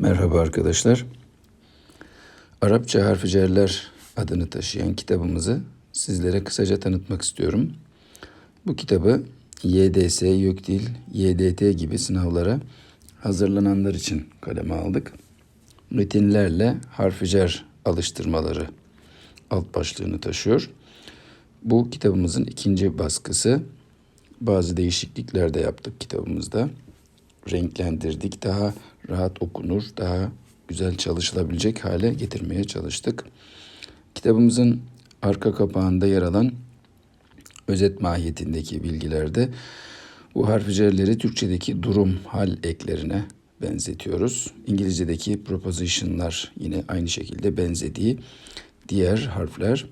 Merhaba arkadaşlar. Arapça harficerler adını taşıyan kitabımızı sizlere kısaca tanıtmak istiyorum. Bu kitabı YDS, YÖKDİL, YDT gibi sınavlara hazırlananlar için kaleme aldık. Metinlerle harficer alıştırmaları alt başlığını taşıyor. Bu kitabımızın ikinci baskısı. Bazı değişiklikler de yaptık kitabımızda. Renklendirdik. Daha rahat okunur, daha güzel çalışılabilecek hale getirmeye çalıştık. Kitabımızın arka kapağında yer alan özet mahiyetindeki bilgilerde bu harficerleri Türkçedeki durum hal eklerine benzetiyoruz. İngilizce'deki proposition'lar yine aynı şekilde benzediği diğer harfler.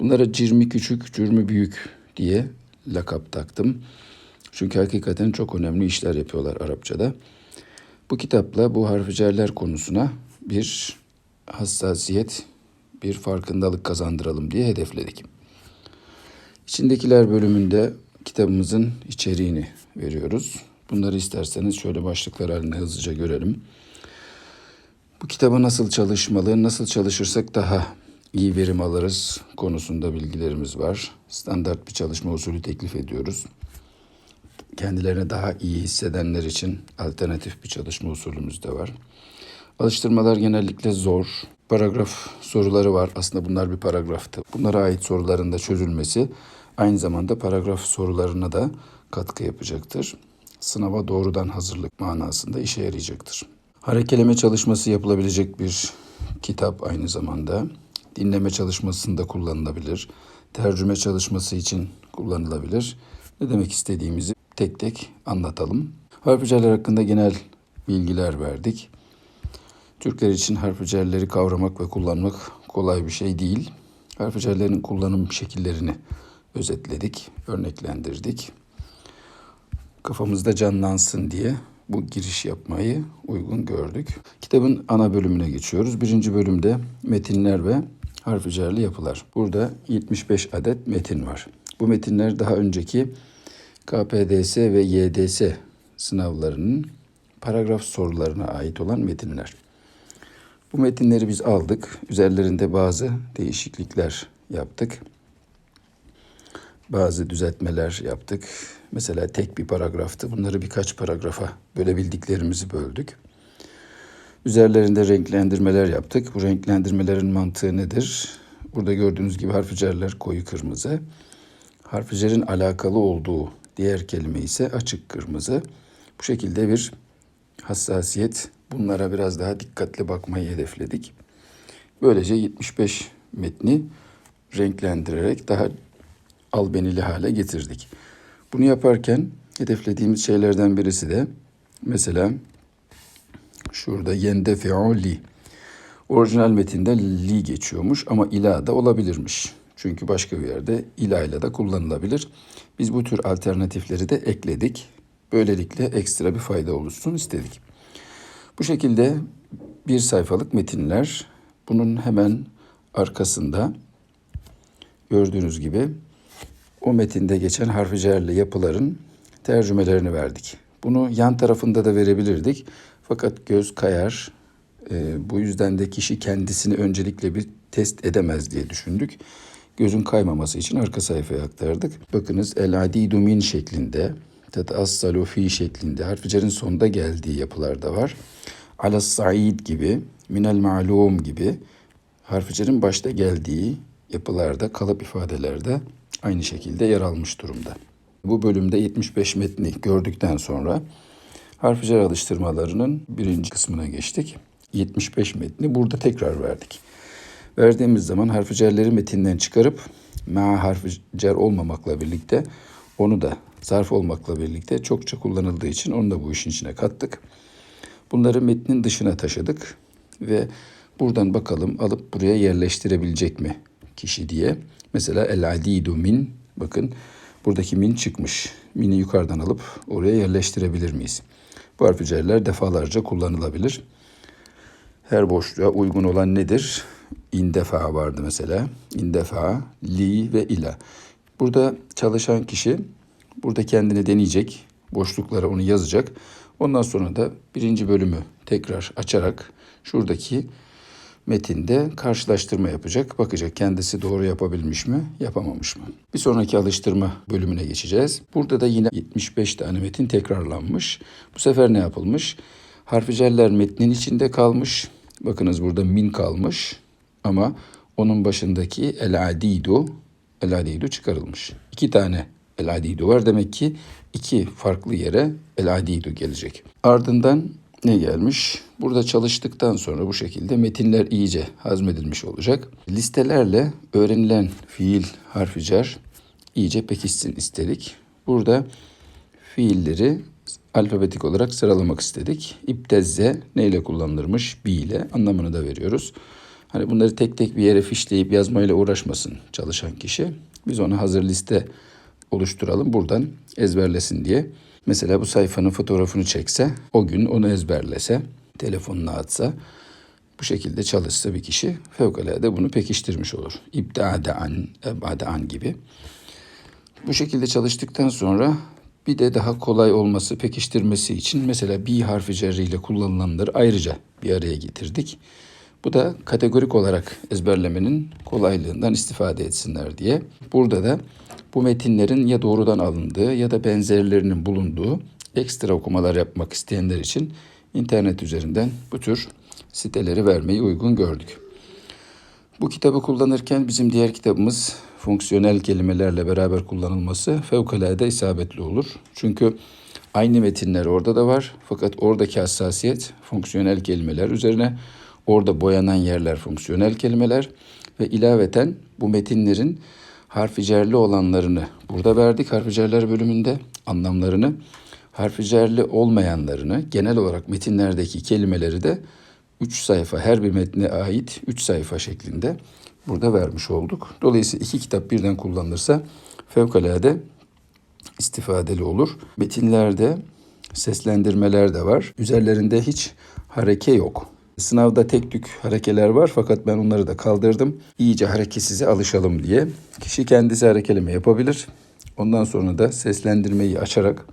Bunlara cirmi küçük, cürmü büyük diye lakap taktım. Çünkü hakikaten çok önemli işler yapıyorlar Arapçada. Bu kitapla bu harficerler konusuna bir hassasiyet, bir farkındalık kazandıralım diye hedefledik. İçindekiler bölümünde kitabımızın içeriğini veriyoruz. Bunları isterseniz şöyle başlıklar halinde hızlıca görelim. Bu kitaba nasıl çalışmalı, nasıl çalışırsak daha iyi verim alırız konusunda bilgilerimiz var. Standart bir çalışma usulü teklif ediyoruz. Kendilerine daha iyi hissedenler için alternatif bir çalışma usulümüz de var. Alıştırmalar genellikle zor. Paragraf soruları var. Aslında bunlar bir paragraftı. Bunlara ait soruların da çözülmesi aynı zamanda paragraf sorularına da katkı yapacaktır. Sınava doğrudan hazırlık manasında işe yarayacaktır. Harekeleme çalışması yapılabilecek bir kitap aynı zamanda. Dinleme çalışmasında kullanılabilir. Tercüme çalışması için kullanılabilir. Ne demek istediğimizi tek tek anlatalım. Harficerler hakkında genel bilgiler verdik. Türkler için harficerleri kavramak ve kullanmak kolay bir şey değil. Harficerlerin kullanım şekillerini özetledik, örneklendirdik. Kafamızda canlansın diye bu giriş yapmayı uygun gördük. Kitabın ana bölümüne geçiyoruz. Birinci bölümde metinler ve harficerli yapılar. Burada 75 adet metin var. Bu metinler daha önceki KPDS ve YDS sınavlarının paragraf sorularına ait olan metinler. Bu metinleri biz aldık. Üzerlerinde bazı değişiklikler yaptık. Bazı düzeltmeler yaptık. Mesela tek bir paragraftı. Bunları birkaç paragrafa bölebildiklerimizi böldük. Üzerlerinde renklendirmeler yaptık. Bu renklendirmelerin mantığı nedir? Burada gördüğünüz gibi harficerler koyu kırmızı. Harficerin alakalı olduğu diğer kelime ise açık kırmızı. Bu şekilde bir hassasiyet, bunlara biraz daha dikkatli bakmayı hedefledik. Böylece 75 metni renklendirerek daha albenili hale getirdik. Bunu yaparken hedeflediğimiz şeylerden birisi de mesela şurada yendefi'u li. Orijinal metinde li geçiyormuş ama ila da olabilirmiş. Çünkü başka bir yerde ila ile de kullanılabilir. Biz bu tür alternatifleri de ekledik. Böylelikle ekstra bir fayda oluşsun istedik. Bu şekilde bir sayfalık metinler. Bunun hemen arkasında gördüğünüz gibi o metinde geçen harficerli yapıların tercümelerini verdik. Bunu yan tarafında da verebilirdik. Fakat göz kayar. E, bu yüzden de kişi kendisini öncelikle bir test edemez diye düşündük. Gözün kaymaması için arka sayfaya aktardık. Bakınız el adidu min şeklinde, tetassalu fi şeklinde harficerin sonunda geldiği yapılar da var. Alas said gibi, minel ma'lum gibi harficerin başta geldiği yapılarda, kalıp ifadelerde aynı şekilde yer almış durumda. Bu bölümde 75 metni gördükten sonra harficer alıştırmalarının birinci kısmına geçtik. 75 metni burada tekrar verdik. Verdiğimiz zaman harficerleri metinden çıkarıp ma harficer olmamakla birlikte onu da zarf olmakla birlikte çokça kullanıldığı için onu da bu işin içine kattık. Bunları metnin dışına taşıdık ve buradan bakalım alıp buraya yerleştirebilecek mi kişi diye. Mesela el adidu min bakın buradaki min çıkmış. Mini yukarıdan alıp oraya yerleştirebilir miyiz? Bu harficerler defalarca kullanılabilir. Her boşluğa uygun olan nedir? İndefa vardı mesela. İndefa, li ve ila. Burada çalışan kişi burada kendini deneyecek. Boşluklara onu yazacak. Ondan sonra da birinci bölümü tekrar açarak şuradaki metinde karşılaştırma yapacak. Bakacak kendisi doğru yapabilmiş mi, yapamamış mı? Bir sonraki alıştırma bölümüne geçeceğiz. Burada da yine 75 tane metin tekrarlanmış. Bu sefer ne yapılmış? Harficeller metnin içinde kalmış. Bakınız burada min kalmış ama onun başındaki el adidu, el adidu çıkarılmış. İki tane el adidu var. Demek ki iki farklı yere el adidu gelecek. Ardından ne gelmiş? Burada çalıştıktan sonra bu şekilde metinler iyice hazmedilmiş olacak. Listelerle öğrenilen fiil harficer iyice pekişsin istedik. Burada fiilleri alfabetik olarak sıralamak istedik. İbtezze neyle kullanılırmış? Bi ile anlamını da veriyoruz. Hani bunları tek tek bir yere fişleyip yazmayla uğraşmasın çalışan kişi. Biz ona hazır liste oluşturalım buradan ezberlesin diye. Mesela bu sayfanın fotoğrafını çekse, o gün onu ezberlese, telefonuna atsa, bu şekilde çalışsa bir kişi fevkalade bunu pekiştirmiş olur. İbdade an, ebade an gibi. Bu şekilde çalıştıktan sonra bir de daha kolay olması, pekiştirmesi için mesela bir harfi cerriyle kullanılanları ayrıca bir araya getirdik. Bu da kategorik olarak ezberlemenin kolaylığından istifade etsinler diye. Burada da bu metinlerin ya doğrudan alındığı ya da benzerlerinin bulunduğu ekstra okumalar yapmak isteyenler için internet üzerinden bu tür siteleri vermeyi uygun gördük. Bu kitabı kullanırken bizim diğer kitabımız fonksiyonel kelimelerle beraber kullanılması fevkalade isabetli olur. Çünkü aynı metinler orada da var fakat oradaki hassasiyet fonksiyonel kelimeler üzerine. Orada boyanan yerler fonksiyonel kelimeler ve ilaveten bu metinlerin harficerli olanlarını burada verdik harficerler bölümünde anlamlarını. Harficerli olmayanlarını genel olarak metinlerdeki kelimeleri de 3 sayfa her bir metne ait 3 sayfa şeklinde burada vermiş olduk. Dolayısıyla iki kitap birden kullanılırsa fevkalade istifadeli olur. Metinlerde seslendirmeler de var. Üzerlerinde hiç hareke yok. Sınavda tek tük harekeler var fakat ben onları da kaldırdım. İyice hareketsize alışalım diye. Kişi kendisi harekeleme yapabilir. Ondan sonra da seslendirmeyi açarak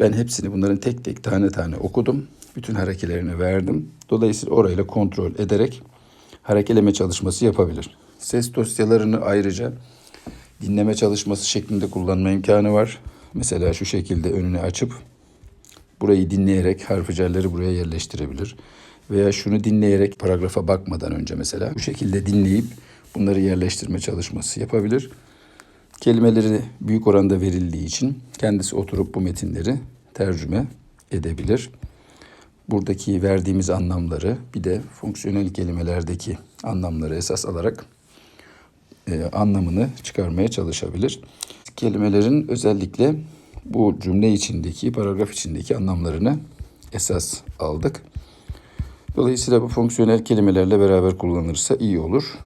ben hepsini bunların tek tek tane tane okudum. Bütün harekelerini verdim. Dolayısıyla orayla kontrol ederek harekeleme çalışması yapabilir. Ses dosyalarını ayrıca dinleme çalışması şeklinde kullanma imkanı var. Mesela şu şekilde önüne açıp burayı dinleyerek harficelleri buraya yerleştirebilir. Veya şunu dinleyerek paragrafa bakmadan önce mesela bu şekilde dinleyip bunları yerleştirme çalışması yapabilir. Kelimeleri büyük oranda verildiği için kendisi oturup bu metinleri tercüme edebilir. Buradaki verdiğimiz anlamları bir de fonksiyonel kelimelerdeki anlamları esas alarak e, anlamını çıkarmaya çalışabilir. Kelimelerin özellikle bu cümle içindeki, paragraf içindeki anlamlarını esas aldık. Dolayısıyla bu fonksiyonel kelimelerle beraber kullanılırsa iyi olur.